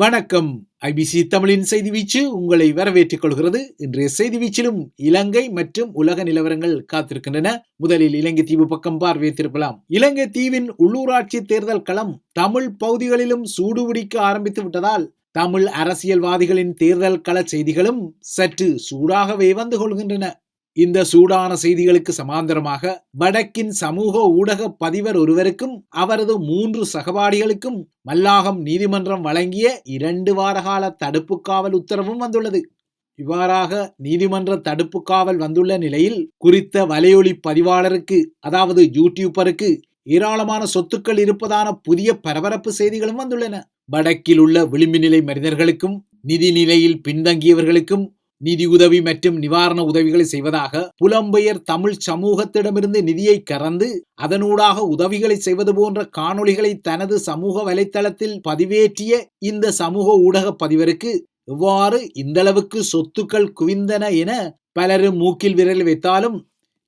வணக்கம். ஐபிசி தமிழின் செய்தி வீச்சு உங்களை வரவேற்றுக் கொள்கிறது. இன்றைய செய்தி வீச்சிலும் இலங்கை மற்றும் உலக நிலவரங்கள் காத்திருக்கின்றன. முதலில் இலங்கை தீவு பக்கம் பார்வைத்திருக்கலாம் இலங்கை தீவின் உள்ளூராட்சி தேர்தல் களம் தமிழ் பகுதிகளிலும் சூடுபிடிக்க ஆரம்பித்து விட்டதால் தமிழ் அரசியல்வாதிகளின் தேர்தல் கள செய்திகளும் சற்று சூடாகவே வந்து கொள்கின்றன. இந்த சூடான செய்திகளுக்கு சமாந்தரமாக வடக்கின் சமூக ஊடக பதிவர் ஒருவருக்கும் அவரது மூன்று சகபாடிகளுக்கும் மல்லாகம் நீதிமன்றம் வழங்கிய இரண்டு வார கால தடுப்பு காவல் உத்தரவும் வந்துள்ளது. இவ்வாறாக நீதிமன்ற தடுப்பு காவல் வந்துள்ள நிலையில் குறித்த வலையொலி பதிவாளருக்கு அதாவது யூடியூபருக்கு ஏராளமான சொத்துக்கள் இருப்பதான புதிய பரபரப்பு செய்திகளும் வந்துள்ளன. வடக்கில் உள்ள விளிம்பு நிலை மனிதர்களுக்கும் நிதி நிலையில் பின்தங்கியவர்களுக்கும் நிதி உதவி மற்றும் நிவாரண உதவிகளை செய்வதாக புலம்பெயர் தமிழ் சமூகத்திடமிருந்து நிதியை கறந்து அதனூடாக உதவிகளை செய்வது போன்ற காணொளிகளை தனது சமூக வலைத்தளத்தில் பதிவேற்றிய இந்த சமூக ஊடக பதிவருக்கு எவ்வாறு இந்தளவுக்கு சொத்துக்கள் குவிந்தன என பலரும் மூக்கில் விரல் வைத்தாலும்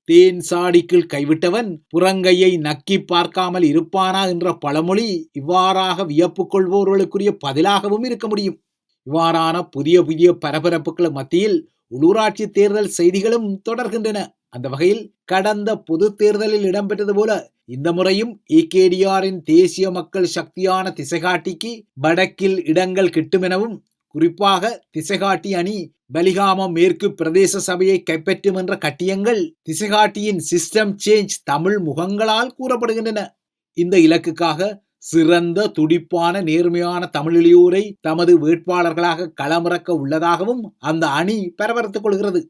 தேன் சாடிக்குள் கைவிட்டவன் புறங்கையை நக்கி பார்க்காமல் இருப்பானா என்ற பழமொழி இவ்வாறாக வியப்பு கொள்வோர்களுக்குரிய பதிலாகவும் இருக்க முடியும். இவ்வாறான புதிய புதிய பரபரப்புகள் மத்தியில் உள்ளூராட்சி தேர்தல் செய்திகளும் தொடர்கின்றன. அந்த வகையில் கடந்த பொது தேர்தலில் இடம்பெற்றது போல இந்த முறையும் ஏகேடிஆரின் தேசிய மக்கள் சக்தியான திசைகாட்டிக்கு வடக்கில் இடங்கள் கிட்டுமெனவும் குறிப்பாக திசைகாட்டி அணி பலிகாமம் மேற்கு பிரதேச சபையை கைப்பற்றும் என்ற கட்டியங்கள் திசைகாட்டியின் சிஸ்டம் சேஞ்ச் தமிழ் முகங்களால் கூறப்படுகின்றன. இந்த இலக்குக்காக சிறந்த துடிப்பான நேர்மையான தமிழிலியூரை தமது வேட்பாளர்களாக களமிறக்க உள்ளதாகவும் அந்த அணி பரபரத்துக் கொள்கிறது.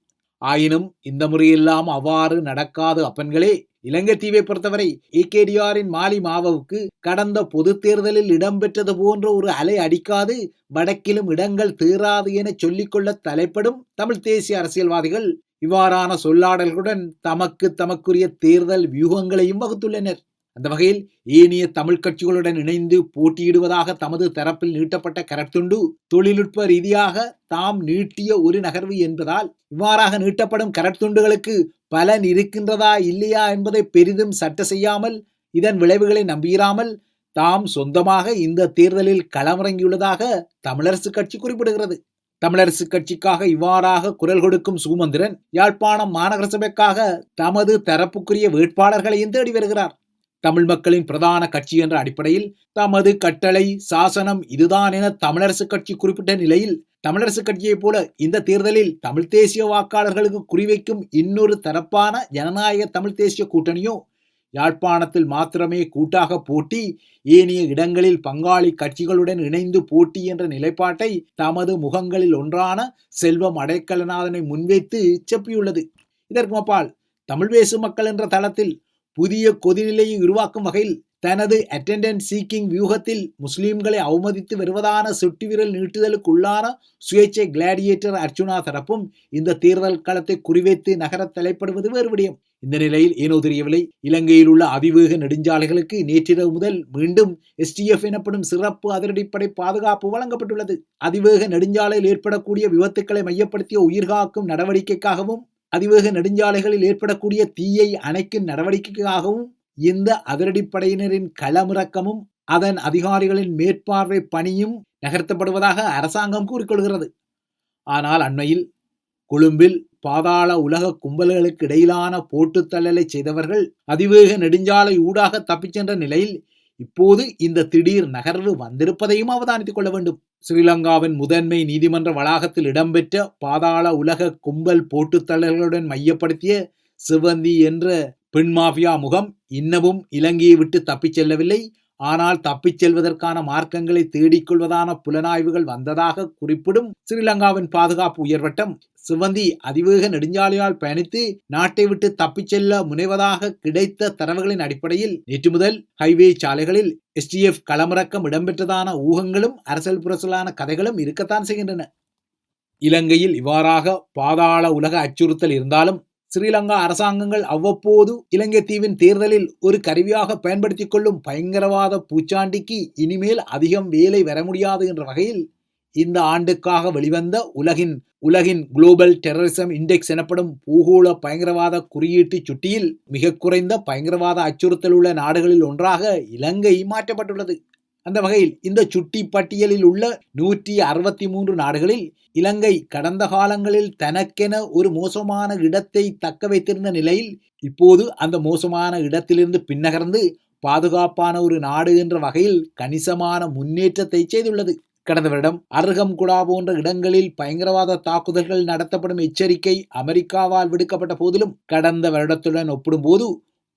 ஆயினும் இந்த முறையெல்லாம் அவ்வாறு நடக்காது அப்பன்களே இலங்கை தீவை பொறுத்தவரை ஏகேடிஆரின் மாலி மாவுக்கு கடந்த பொது தேர்தலில் இடம்பெற்றது போன்ற ஒரு அலை அடிக்காது வடக்கிலும் இடங்கள் தீராது என சொல்லிக்கொள்ள தலைப்படும் தமிழ் தேசிய அரசியல்வாதிகள் இவ்வாறான சொல்லாடல்களுடன் தமக்கு தமக்குரிய தேர்தல் வியூகங்களையும் வகுத்துள்ளனர். அந்த வகையில் ஏனைய தமிழ் கட்சிகளுடன் இணைந்து போட்டியிடுவதாக தமது தரப்பில் நீட்டப்பட்ட கரத்துண்டு தொழில்நுட்ப ரீதியாக தாம் நீட்டிய ஒரு நகர்வு என்பதால் இவ்வாறாக நீட்டப்படும் கரத்துண்டுகளுக்கு பலன் இருக்கின்றதா இல்லையா என்பதை பெரிதும் சட்ட செய்யாமல் இதன் விளைவுகளை நம்பியிராமல் தாம் சொந்தமாக இந்த தேர்தலில் களமிறங்கியுள்ளதாக தமிழரசு கட்சி குறிப்பிடுகிறது. தமிழரசு கட்சிக்காக இவ்வாறாக குரல் கொடுக்கும் சுமந்திரன் யாழ்ப்பாணம் மாநகர சபைக்காக தமது தரப்புக்குரிய வேட்பாளர்களையும் தேடி வருகிறார். தமிழ் மக்களின் பிரதான கட்சி என்ற அடிப்படையில் தமது கட்டளை சாசனம் இதுதான் என தமிழரசு கட்சி குறிப்பிட்ட நிலையில் தமிழரசு கட்சியைப் போல இந்த தேர்தலில் தமிழ் தேசிய வாக்காளர்களுக்கு குறிவைக்கும் இன்னொரு தரப்பான ஜனநாயக தமிழ் தேசிய கூட்டணியோ யாழ்ப்பாணத்தில் மாத்திரமே கூட்டாக போட்டி ஏனைய இடங்களில் பங்காளி கட்சிகளுடன் இணைந்து போட்டி என்ற நிலைப்பாட்டை தமது முகங்களில் ஒன்றான செல்வம் அடைக்கலநாதனை முன்வைத்து செப்பியுள்ளது இதற்கு அப்பால் தமிழ் பேசும் மக்கள் என்ற தளத்தில் புதிய கொதிநிலையை உருவாக்கும் வகையில் தனது அட்டெண்டன்ட் சீக்கிங் வியூகத்தில் முஸ்லீம்களை அவமதித்து வருவதான சுட்டுவிரல் நீட்டுதலுக்குள்ளான சுயேட்சை கிளாடியேட்டர் அர்ஜுனா தரப்பும் இந்த தேர்தல் களத்தை குறிவைத்து நகர தலைப்படுவது வேறு விடயம். இந்த நிலையில் ஏனோ தெரியவில்லை. இலங்கையில் உள்ள அதிவேக நெடுஞ்சாலைகளுக்கு நேற்றிரவு முதல் மீண்டும் எஸ்டிஎஃப் எனப்படும் சிறப்பு அதிரடிப்படை பாதுகாப்பு வழங்கப்பட்டுள்ளது. அதிவேக நெடுஞ்சாலையில் ஏற்படக்கூடிய விபத்துக்களை மையப்படுத்திய உயிர்காக்கும் நடவடிக்கைக்காகவும் அதிவேக நெடுஞ்சாலைகளில் ஏற்படக்கூடிய தீயை அணைக்கும் நடவடிக்கைக்காகவும் இந்த அதிரடிப்படையினரின் களமிறக்கமும் அதன் அதிகாரிகளின் மேற்பார்வை பணியும் நகர்த்தப்படுவதாக அரசாங்கம் கூறிக்கொள்கிறது. ஆனால் அண்மையில் கொழும்பில் பாதாள உலக கும்பல்களுக்கு இடையிலான போட்டுத்தள்ளலை செய்தவர்கள் அதிவேக நெடுஞ்சாலை ஊடாக தப்பிச் சென்ற நிலையில் இப்போது இந்த திடீர் நகர்வு வந்திருப்பதையும் அவதானித்துக் கொள்ள வேண்டும். ஸ்ரீலங்காவின் முதன்மை நீதிமன்ற வளாகத்தில் இடம்பெற்ற பாதாள உலக கும்பல் போட்டுத்தள்ளல்களுடன் மையப்படுத்திய சிவந்தி என்ற பெண் மாஃபியா முகம் இன்னமும் இலங்கையை விட்டு தப்பிச் செல்லவில்லை. ஆனால் தப்பிச் செல்வதற்கான மார்க்கங்களை தேடிக்கொள்வதான புலனாய்வுகள் வந்ததாக குறிப்பிடும் ஸ்ரீலங்காவின் பாதுகாப்பு உயர்வட்டம் சிவந்தி அதிவேக நெடுஞ்சாலையால் பயணித்து நாட்டை விட்டு தப்பிச் செல்ல முனைவதாக கிடைத்த தரவுகளின் அடிப்படையில் நேற்று முதல் ஹைவே சாலைகளில் எஸ்டிஎஃப் களமிறக்கம் இடம்பெற்றதான ஊகங்களும் அரசல் புரசலான கதைகளும் இருக்கத்தான் செய்கின்றன. இலங்கையில் இவ்வாறாக பாதாள உலக அச்சுறுத்தல் இருந்தாலும் ஸ்ரீலங்கா அரசாங்கங்கள் அவ்வப்போது இலங்கை தீவின் தேர்தலில் ஒரு கருவியாக பயன்படுத்திக் கொள்ளும் பயங்கரவாத பூச்சாண்டிக்கு இனிமேல் அதிகம் வேலை வர முடியாது என்ற வகையில் இந்த ஆண்டுக்காக வெளிவந்த உலகின் உலகின் குளோபல் டெரரிசம் இண்டெக்ஸ் எனப்படும் பூகோள பயங்கரவாத குறியீட்டு சுட்டியில் மிக குறைந்த பயங்கரவாத அச்சுறுத்தல் உள்ள நாடுகளில் ஒன்றாக இலங்கை மாற்றப்பட்டுள்ளது. அந்த வகையில் இந்த சுட்டி பட்டியலில் உள்ள நூற்றி அறுபத்தி மூன்று நாடுகளில் இலங்கை கடந்த காலங்களில் தனக்கென ஒரு மோசமான இடத்தை தக்க வைத்திருந்த நிலையில் இப்போது அந்த மோசமான இடத்திலிருந்து பின்னகர்ந்து பாதுகாப்பான ஒரு நாடு என்ற வகையில் கணிசமான முன்னேற்றத்தை செய்துள்ளது. கடந்த வருடம் அருகம்குடா போன்ற இடங்களில் பயங்கரவாத தாக்குதல்கள் நடத்தப்படும் எச்சரிக்கை அமெரிக்காவால் விடுக்கப்பட்ட போதிலும் கடந்த வருடத்துடன் ஒப்பிடும்போது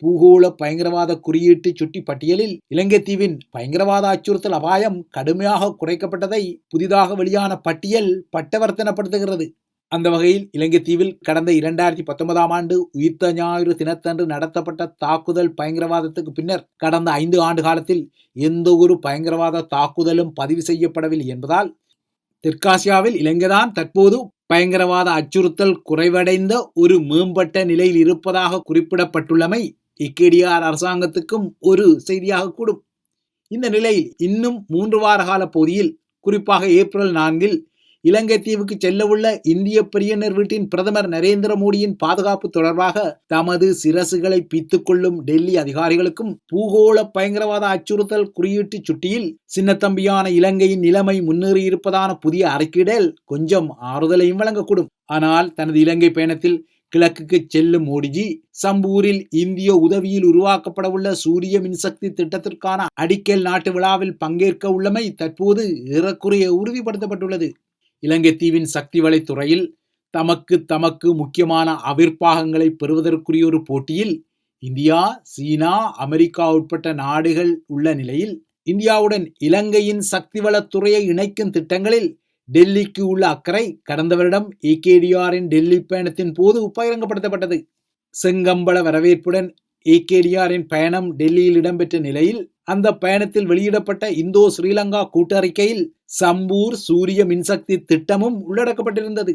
பூகோள பயங்கரவாத குறியீட்டு சுட்டி பட்டியலில் இலங்கை தீவின் பயங்கரவாத அச்சுறுத்தல் அபாயம் கடுமையாக குறைக்கப்பட்டதை புதிதாக வெளியான பட்டியல் பட்டவர்த்தனப்படுத்துகிறது. அந்த வகையில் இலங்கை தீவில் கடந்த இரண்டாயிரத்தி பத்தொன்பதாம் ஆண்டு உயிர்த்த ஞாயிறு தினத்தன்று நடத்தப்பட்ட தாக்குதல் பயங்கரவாதத்துக்கு பின்னர் கடந்த ஐந்து ஆண்டு காலத்தில் எந்த ஒரு பயங்கரவாத தாக்குதலும் பதிவு செய்யப்படவில்லை என்பதால் தெற்காசியாவில் இலங்கைதான் தற்போது பயங்கரவாத அச்சுறுத்தல் குறைவடைந்த ஒரு மேம்பட்ட நிலையில் இருப்பதாக குறிப்பிடப்பட்டுள்ளமை இக்கேடிஆர் அரசாங்கத்துக்கும் ஒரு செய்தியாக கூடும். இந்த நிலையில் இன்னும் மூன்று வார கால பகுதியில் குறிப்பாக ஏப்ரல் நான்கில் இலங்கை தீவுக்கு செல்லவுள்ள இந்திய பிரியனர் வீட்டின் பிரதமர் நரேந்திர மோடியின் பாதுகாப்பு தொடர்பாக தமது சிரசுகளை பித்துக்கொள்ளும் டெல்லி அதிகாரிகளுக்கும் பூகோள பயங்கரவாத அச்சுறுத்தல் குறியீட்டு சுட்டியில் சின்னத்தம்பியான இலங்கையின் நிலைமை முன்னேறியிருப்பதான புதிய அறிக்கையிடல் கொஞ்சம் ஆறுதலையும் வழங்கக்கூடும். ஆனால் தனது இலங்கை பயணத்தில் கிழக்குக்கு செல்லும் மோடிஜி சம்பூரில் இந்திய உதவியில் உருவாக்கப்படவுள்ள சூரிய மின்சக்தி திட்டத்திற்கான அடிக்கல் நாட்டு விழாவில் பங்கேற்க உள்ளமை தற்போது ஏறக்குறைய உறுதிப்படுத்தப்பட்டுள்ளது. இலங்கை தீவின் சக்தி வலைத்துறையில் தமக்கு தமக்கு முக்கியமான அவிர்ப்பாகங்களை பெறுவதற்குரிய ஒரு போட்டியில் இந்தியா சீனா அமெரிக்கா உட்பட்ட நாடுகள் உள்ள நிலையில் இந்தியாவுடன் இலங்கையின் சக்தி வளத்துறையை இணைக்கும் திட்டங்களில் டெல்லிக்கு உள்ள அக்கறை கடந்த வருடம் ஏகேடிஆரின் டெல்லி பயணத்தின் போது பகிரங்கப்படுத்தப்பட்டது செங்கம்பள வரவேற்புடன் ஏகேடிஆரின் பயணம் டெல்லியில் இடம்பெற்ற நிலையில் அந்த பயணத்தில் வெளியிடப்பட்ட இந்தோ ஸ்ரீலங்கா கூட்டறிக்கையில் சம்பூர் சூரிய மின்சக்தி திட்டமும் உள்ளடக்கப்பட்டிருந்தது.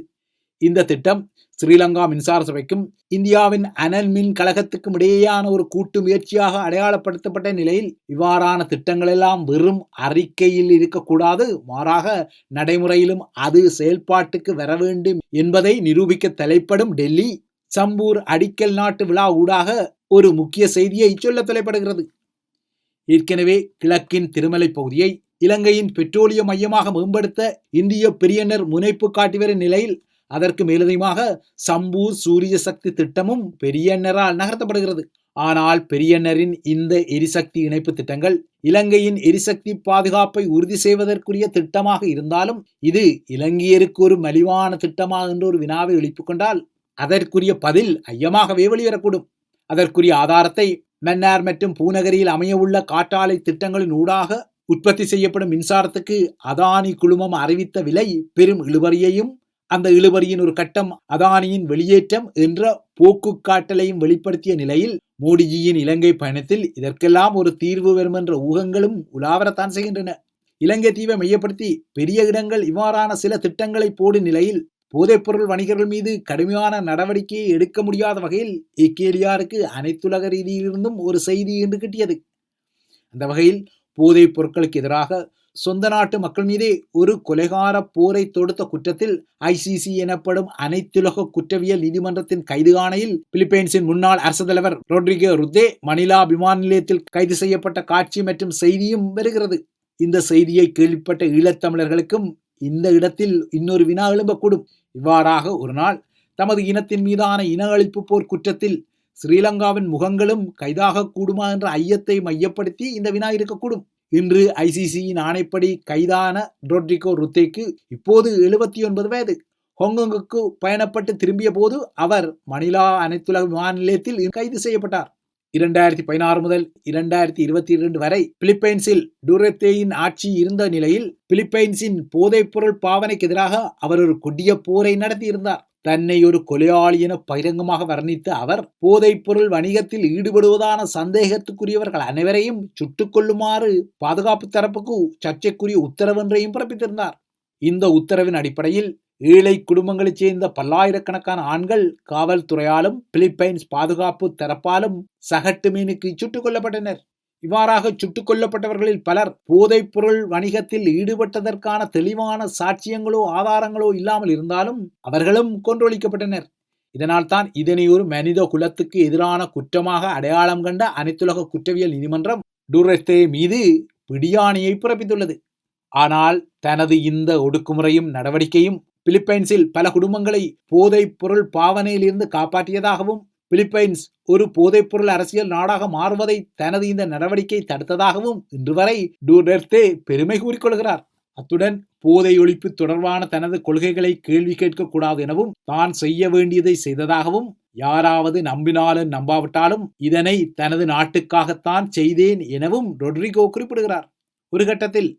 இந்த திட்டம் ஸ்ரீலங்கா மின்சார சபைக்கும் இந்தியாவின் அனல் மின் கழகத்துக்கும் இடையேயான ஒரு கூட்டு முயற்சியாக அடையாளப்படுத்தப்பட்ட நிலையில் இவ்வாறான திட்டங்கள் எல்லாம் வெறும் அறிக்கையில் இருக்கக்கூடாது மாறாக நடைமுறையிலும் அது செயல்பாட்டுக்கு வர வேண்டும் என்பதை நிரூபிக்க தலைப்படும் டெல்லி சம்பூர் அடிக்கல் நாட்டு விழா ஊடாக ஒரு முக்கிய செய்தியை சொல்ல தலைப்படுகிறது. ஏற்கனவே கிழக்கின் திருமலை பகுதியை இலங்கையின் பெட்ரோலிய மையமாக மேம்படுத்த இந்திய பெரியனர் முனைப்பு காட்டி வரும் நிலையில் அதற்கு மேலதிகமாக சம்பூர் சூரிய சக்தி திட்டமும் பெரியண்ணரால் நகர்த்தப்படுகிறது. ஆனால் பெரியண்ணரின் இந்த எரிசக்தி இணைப்பு திட்டங்கள் இலங்கையின் எரிசக்தி பாதுகாப்பை உறுதி செய்வதற்குரிய திட்டமாக இருந்தாலும் இது இலங்கையருக்கு ஒரு மலிவான திட்டமா என்று ஒரு வினாவை எழுப்பிக் கொண்டால் அதற்குரிய பதில் ஐயமாகவே வெளிவரக்கூடும் அதற்குரிய ஆதாரத்தை மன்னார் மற்றும் பூநகரியில் அமையவுள்ள காற்றாலை திட்டங்களின் ஊடாக உற்பத்தி செய்யப்படும் மின்சாரத்துக்கு அதானி குழுமம் அறிவித்த விலை பெரும் இழுபறியையும் அந்த இழுபறியின் ஒரு கட்டம் அதானியின் வெளியேற்றம் என்ற போக்கு காட்டலையும் வெளிப்படுத்திய நிலையில் மோடிஜியின் இலங்கை பயணத்தில் இதற்கெல்லாம் ஒரு தீர்வு வரும் என்ற ஊகங்களும் உலாவரத்தான் செய்கின்றன. இலங்கை தீவை மையப்படுத்தி பெரிய இடங்கள் இவ்வாறான சில திட்டங்களை போடும் நிலையில் போதைப்பொருள் வணிகர்கள் மீது கடுமையான நடவடிக்கையை எடுக்க முடியாத வகையில் இக்கேலியாருக்கு அனைத்துலக ரீதியிலிருந்தும் ஒரு செய்தி என்று கிட்டியது. அந்த வகையில் போதைப் பொருட்களுக்கு எதிராக சொந்த நாட்டு மக்கள் மீதே ஒரு கொலைகார போரை தொடுத்த குற்றத்தில் ஐசிசி எனப்படும் அனைத்துலக குற்றவியல் நீதிமன்றத்தின் கைது ஆணையில் பிலிப்பைன்ஸின் முன்னாள் அரசு தலைவர் ரோட்ரிகோ ருத்தே மணிலா விமான நிலையத்தில் கைது செய்யப்பட்ட காட்சி மற்றும் செய்தியும் வருகிறது. இந்த செய்தியை கேள்விப்பட்ட ஈழத்தமிழர்களுக்கும் இந்த இடத்தில் இன்னொரு வினா எழும்பக்கூடும். இவ்வாறாக ஒரு நாள் தமது இனத்தின் மீதான இன அழிப்பு போர் குற்றத்தில் ஸ்ரீலங்காவின் முகங்களும் கைதாக கூடுமா என்ற ஐயத்தை மையப்படுத்தி இந்த வினா இருக்கக்கூடும். இன்று ஐசிசியின் ஆணைப்படி கைதான ரோட்ரிகோ ருத்தேக்கு இப்போது எழுபத்தி ஒன்பது வயது. ஹாங்காங்குக்கு பயணப்பட்டு திரும்பிய போது அவர் மணிலா அனைத்துலக விமான நிலையத்தில் கைது செய்யப்பட்டார். இரண்டாயிரத்தி பதினாறு முதல் இரண்டாயிரத்தி இருபத்தி இரண்டு வரை பிலிப்பைன்ஸில் டூரத்தேயின் ஆட்சி இருந்த நிலையில் பிலிப்பைன்ஸின் போதைப்பொருள் பாவனைக்கு எதிராக அவர் ஒரு கொடிய போரை நடத்தியிருந்தார். தன்னை ஒரு கொலையாளி என பகிரங்கமாக வர்ணித்த அவர் போதைப்பொருள் வணிகத்தில் ஈடுபடுவதான சந்தேகத்துக்குரியவர்கள் அனைவரையும் சுட்டுக் கொள்ளுமாறு பாதுகாப்பு தரப்புக்கு சர்ச்சைக்குரிய உத்தரவொன்றையும் பிறப்பித்திருந்தார். இந்த உத்தரவின் அடிப்படையில் ஏழை குடும்பங்களைச் சேர்ந்த பல்லாயிரக்கணக்கான ஆண்கள் காவல்துறையாலும் பிலிப்பைன்ஸ் பாதுகாப்பு தரப்பாலும் சகட்டு மீனுக்கு சுட்டுக் கொல்லப்பட்டனர். இவ்வாறாக சுட்டுக் கொல்லப்பட்டவர்களில் பலர் போதைப்பொருள் வணிகத்தில் ஈடுபட்டதற்கான தெளிவான சாட்சியங்களோ ஆதாரங்களோ இல்லாமல் இருந்தாலும் அவர்களும் கொன்றொழிக்கப்பட்டனர். இதனால் தான் இதனை ஒரு மனித குலத்துக்கு எதிரான குற்றமாக அடையாளம் கண்ட அனைத்துலக குற்றவியல் நீதிமன்றம் டூரெஸ்டே மீது பிடியாணையை பிறப்பித்துள்ளது. ஆனால் தனது இந்த ஒடுக்குமுறையும் நடவடிக்கையும் பிலிப்பைன்ஸில் பல குடும்பங்களை போதைப் பொருள் பாவனையிலிருந்து காப்பாற்றியதாகவும் பிலிப்பைன்ஸ் ஒரு போதைப்பொருள் அரசியல் நாடாக மாறுவதை தனது இந்த நடவடிக்கை தடுத்ததாகவும் இன்று வரை டூடெர்தே பெருமை கூறிக்கொள்கிறார். அத்துடன் போதை ஒழிப்பு தொடர்பான தனது கொள்கைகளை கேள்வி கேட்கக்கூடாது எனவும் தான் செய்ய வேண்டியதை செய்ததாகவும் யாராவது நம்பினாலும் நம்பாவிட்டாலும் இதனை தனது நாட்டுக்காகத்தான் செய்தேன் எனவும் ரொட்ரிகோ குறிப்பிடுகிறார். ஒரு கட்டத்தில்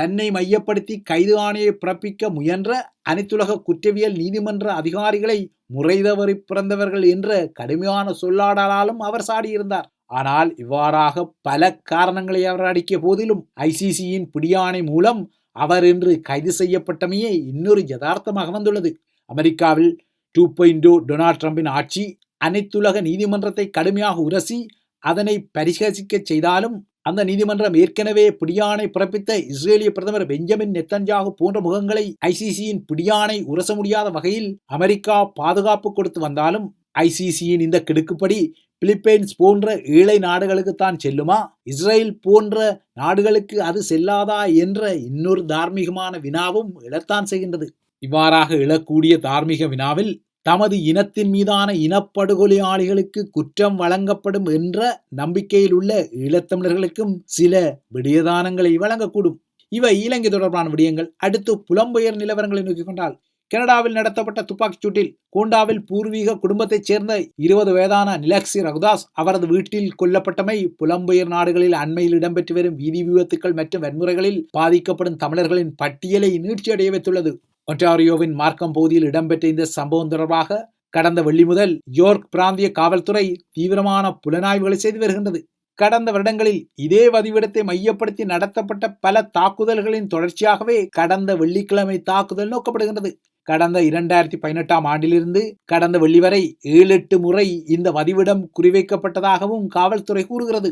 தன்னை மையப்படுத்தி கைது ஆணையை பிறப்பிக்க முயன்ற அனைத்துலக குற்றவியல் நீதிமன்ற அதிகாரிகளை முறைதவறி பிறந்தவர்கள் என்ற கடுமையான சொல்லாடலாலும் அவர் சாடியிருந்தார். ஆனால் இவ்வாறாக பல காரணங்களை அவர் அடிக்கிய போதிலும் ஐசிசியின் பிடியாணை மூலம் அவர் இன்று கைது செய்யப்பட்டமையே இன்னொரு யதார்த்தமாக வந்துள்ளது. அமெரிக்காவில் டூ பாயிண்டோ டொனால்ட் ட்ரம்பின் ஆட்சி அனைத்துலக நீதிமன்றத்தை கடுமையாக உரசி அதனை பரிகசிக்க செய்தாலும் அந்த நீதிமன்றம் ஏற்கனவே பிடியானை பிறப்பித்த இஸ்ரேலிய பிரதமர் பெஞ்சமின் நெத்தன்ஜாகு போன்ற முகங்களை ஐசிசியின் பிடியானை உரச முடியாத வகையில் அமெரிக்கா பாதுகாப்பு கொடுத்து வந்தாலும் ஐசிசியின் இந்த கிடுக்குப்படி பிலிப்பைன்ஸ் போன்ற ஏழை நாடுகளுக்கு தான் செல்லுமா? இஸ்ரேல் போன்ற நாடுகளுக்கு அது செல்லாதா என்ற இன்னொரு தார்மீகமான வினாவும் எழத்தான் செய்கின்றது. இவ்வாறாக எழக்கூடிய தார்மீக வினாவில் தமது இனத்தின் மீதான இனப்படுகொலையாளிகளுக்கு குற்றம் வழங்கப்படும் என்ற நம்பிக்கையில் உள்ள ஈழத்தமிழர்களுக்கும் சில விடியதானங்களை வழங்கக்கூடும். இவை இலங்கை தொடர்பான விடயங்கள். அடுத்து புலம்பெயர் நிலவரங்களை நோக்கிக் கொண்டால் கனடாவில் நடத்தப்பட்ட துப்பாக்கிச் சூட்டில் கோண்டாவில் பூர்வீக குடும்பத்தைச் சேர்ந்த இருபது வயதான நிலக்சி ரகுதாஸ் அவரது வீட்டில் கொல்லப்பட்டமை புலம்பெயர் நாடுகளில் அண்மையில் இடம்பெற்று வரும் வீதி விபத்துக்கள் மற்றும் வன்முறைகளில் பாதிக்கப்படும் தமிழர்களின் பட்டியலை நீட்சியடைய வைத்துள்ளது. ஒன்டாரியோவின் மார்க்கம் பகுதியில் இடம்பெற்ற இந்த சம்பவம் தொடர்பாக கடந்த வெள்ளி முதல் யோர்க் பிராந்திய காவல்துறை தீவிரமான புலனாய்வுகளை செய்து வருகின்றது. கடந்த வருடங்களில் இதே வதிவிடத்தை மையப்படுத்தி நடத்தப்பட்ட பல தாக்குதல்களின் தொடர்ச்சியாகவே கடந்த வெள்ளிக்கிழமை தாக்குதல் நோக்கப்படுகின்றது. கடந்த இரண்டாயிரத்தி பதினெட்டாம் ஆண்டிலிருந்து கடந்த வெள்ளி வரை ஏழு எட்டு முறை இந்த வதிவிடம் குறிவைக்கப்பட்டதாகவும் காவல்துறை கூறுகிறது.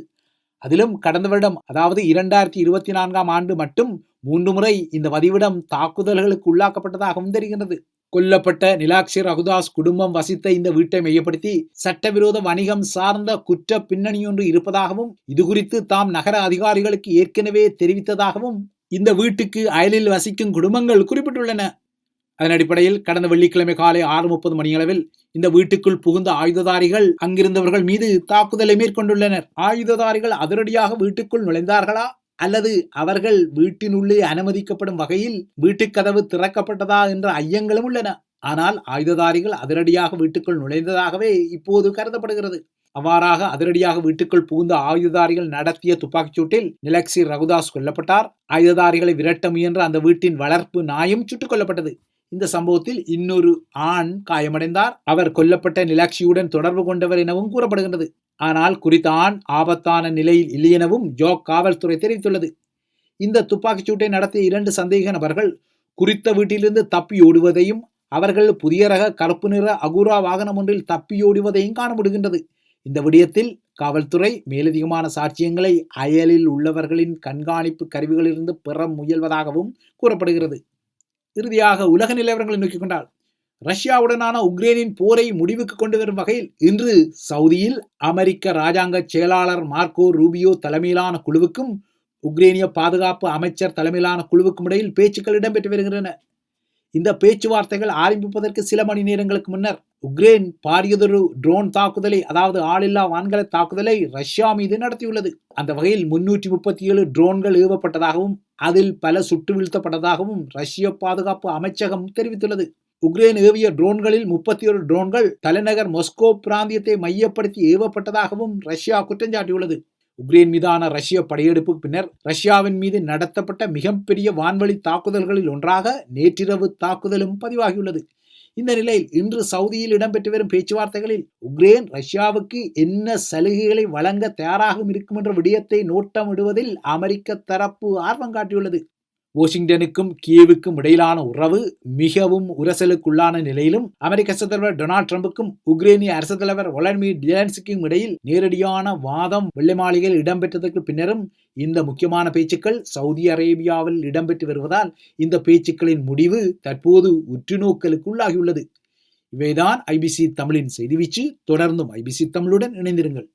அதிலும் கடந்த வருடம் அதாவது இரண்டாயிரத்தி இருபத்தி நான்காம் ஆண்டு மட்டும் மூன்று முறை இந்த வதிவிடம் தாக்குதல்களுக்கு உள்ளாக்கப்பட்டதாகவும் தெரிகிறது கொல்லப்பட்ட நிலாக்ஷி ரகுதாஸ் குடும்பம் வசித்த இந்த வீட்டை மையப்படுத்தி சட்டவிரோத வணிகம் சார்ந்த குற்ற பின்னணியொன்று இருப்பதாகவும் இது குறித்து தாம் நகர அதிகாரிகளுக்கு ஏற்கனவே தெரிவித்ததாகவும் இந்த வீட்டுக்கு அயலில் வசிக்கும் குடும்பங்கள் குறிப்பிட்டுள்ளன. அதன் அடிப்படையில் கடந்த வெள்ளிக்கிழமை காலை ஆறு முப்பது மணியளவில் இந்த வீட்டுக்குள் புகுந்த ஆயுததாரிகள் அங்கிருந்தவர்கள் மீது தாக்குதலை மேற்கொண்டுள்ளனர். ஆயுததாரிகள் அதிரடியாக வீட்டுக்குள் நுழைந்தார்களா? அல்லது அவர்கள் வீட்டினுள்ளே அனுமதிக்கப்படும் வகையில் வீட்டுக்கதவு திறக்கப்பட்டதா என்ற ஐயங்களும் உள்ளன. ஆனால் ஆயுததாரிகள் அதிரடியாக வீட்டுக்குள் நுழைந்ததாகவே இப்போது கருதப்படுகிறது. அவ்வாறாக அதிரடியாக வீட்டுக்குள் புகுந்த ஆயுததாரிகள் நடத்திய துப்பாக்கிச் சூட்டில் நிலக்சி ரகுதாஸ் கொல்லப்பட்டார். ஆயுததாரிகளை விரட்ட முயன்ற அந்த வீட்டின் வளர்ப்பு நாயும் சுட்டுக் கொல்லப்பட்டது. இந்த சம்பவத்தில் இன்னொரு ஆண் காயமடைந்தார். அவர் கொல்லப்பட்ட நிலாக்ஷியுடன் தொடர்பு கொண்டவர் எனவும் கூறப்படுகின்றது. ஆனால் குறித்தான் ஆபத்தான நிலையில் இல்லையெனவும் ஜோக் காவல்துறை தெரிவித்துள்ளது. இந்த துப்பாக்கிச் சூட்டை நடத்திய இரண்டு சந்தேக நபர்கள் குறித்த வீட்டிலிருந்து தப்பி ஓடுவதையும் அவர்கள் புதிய ரக கருப்பு நிற அகுரா வாகனம் ஒன்றில் தப்பியோடுவதையும் காண முடிகின்றது. இந்த விடயத்தில் காவல்துறை மேலதிகமான சாட்சியங்களை அயலில் உள்ளவர்களின் கண்காணிப்பு கருவிகளிலிருந்து பெற முயல்வதாகவும் கூறப்படுகிறது. இறுதியாக உலக நிலவரங்களை நோக்கிக் கொண்டால் ரஷ்யாவுடனான உக்ரைனின் போரை முடிவுக்கு கொண்டு வரும் வகையில் இன்று சவுதியில் அமெரிக்க ராஜாங்க செயலாளர் மார்க்கோ ரூபியோ தலைமையிலான குழுவுக்கும் உக்ரைனிய பாதுகாப்பு அமைச்சர் தலைமையிலான குழுவுக்கும் இடையில் பேச்சுக்கள் இடம்பெற்று வருகின்றன. இந்த பேச்சுவார்த்தைகள் ஆரம்பிப்பதற்கு சில மணி நேரங்களுக்கு முன்னர் உக்ரைன் பாரியதொரு ட்ரோன் தாக்குதலை அதாவது ஆளில்லா வான்கல தாக்குதலை ரஷ்யா மீது நடத்தியுள்ளது. அந்த வகையில் முன்னூற்றி முப்பத்தி ஏழு ட்ரோன்கள் ஏவப்பட்டதாகவும் அதில் பல சுட்டு வீழ்த்தப்பட்டதாகவும் ரஷ்ய பாதுகாப்பு அமைச்சகம் தெரிவித்துள்ளது. உக்ரைன் ஏவிய ட்ரோன்களில் முப்பத்தி ஒரு ட்ரோன்கள் தலைநகர் மொஸ்கோ பிராந்தியத்தை மையப்படுத்தி ஏவப்பட்டதாகவும் ரஷ்யா குற்றம் சாட்டியுள்ளது. உக்ரைன் மீதான ரஷ்ய படையெடுப்புக்கு பின்னர் ரஷ்யாவின் மீது நடத்தப்பட்ட மிகப்பெரிய வான்வழி தாக்குதல்களில் ஒன்றாக நேற்றிரவு தாக்குதலும் பதிவாகியுள்ளது. இந்த நிலையில் இன்று சவுதியில் இடம்பெற்று வரும் பேச்சுவார்த்தைகளில் உக்ரைன் ரஷ்யாவுக்கு என்ன சலுகைகளை வழங்க தயாராகவும் இருக்கும் என்ற விடயத்தை நோட்டமிடுவதில் அமெரிக்க தரப்பு ஆர்வம் காட்டியுள்ளது. வாஷிங்டனுக்கும் கியேவுக்கும் இடையிலான உறவு மிகவும் உரசலுக்குள்ளான நிலையிலும் அமெரிக்க அரசு தலைவர் டொனால்ட் ட்ரம்புக்கும் உக்ரைனிய அரசு தலைவர் ஒலன்மீர் ஜெலன்ஸ்கிக்கும் இடையில் நேரடியான வாதம் வெள்ளை மாளிகையில் இடம்பெற்றதற்கு பின்னரும் இந்த முக்கியமான பேச்சுக்கள் சவுதி அரேபியாவில் இடம்பெற்று வருவதால் இந்த பேச்சுக்களின் முடிவு தற்போது உற்றுநோக்கலுக்குள்ளாகியுள்ளது. இவைதான் ஐபிசி தமிழின் செய்தி வீச்சு. தொடர்ந்தும் ஐபிசி தமிழுடன் இணைந்திருங்கள்.